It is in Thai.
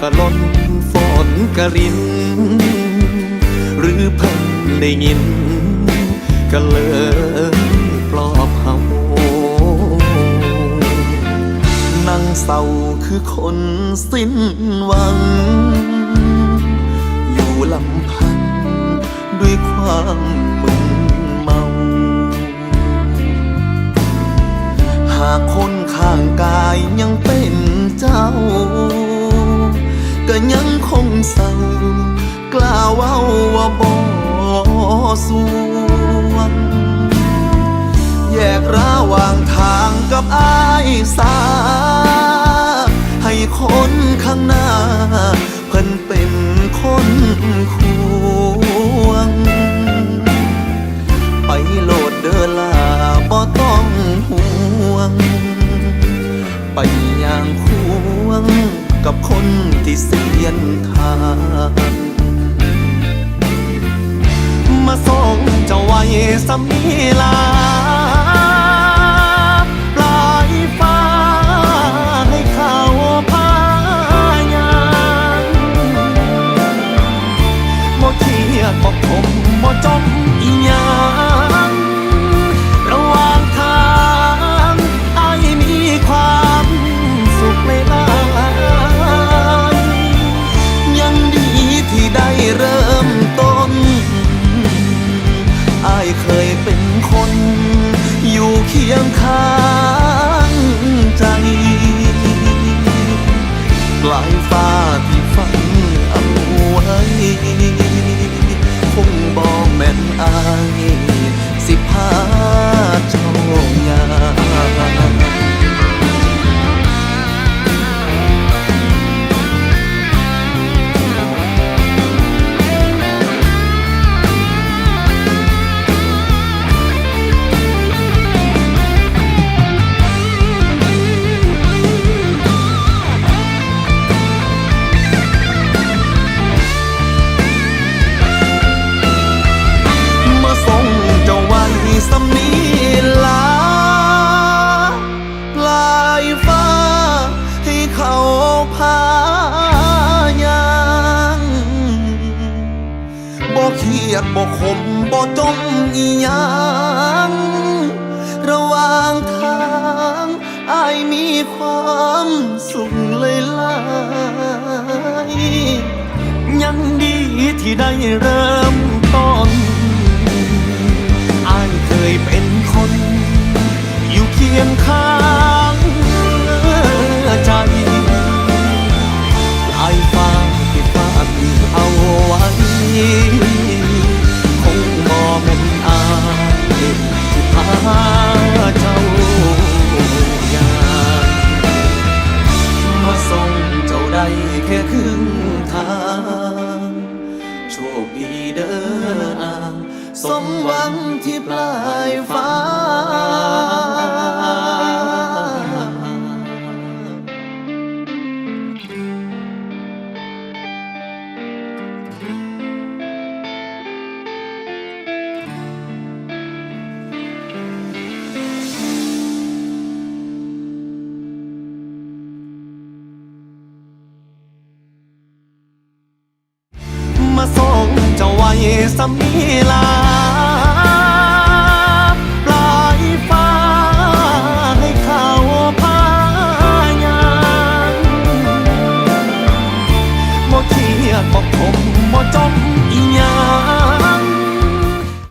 ก็ล้นฝนกระริน หรือเพิ่นได้ยิน ก็เลยปลอบเฮานั่งเศร้าคือคนสิ้นหวัง อยู่ลำพันด้วยความมึนเมา หากคน วง แยกระหว่างทางกับอายสา ให้คนข้างหน้า เพิ่นเป็นคนควง ไปโหลดเดอลาบ่ต้องห่วง ไปอย่างควงกับคนที่เสียนทาง มาส่งเจ้าไว้สมีลา ปลายฟ้าที่ฝันเอาไว้คงบอกแม่นอายสิพา ยดบ่ขมบ่จมอีหยังระหว่างทางอายมีความสุขเลยลายยังดีที่ได้เริ่มต้น เด้อสมหวังที่ปลายฟ้า มาส่ง สำนีลา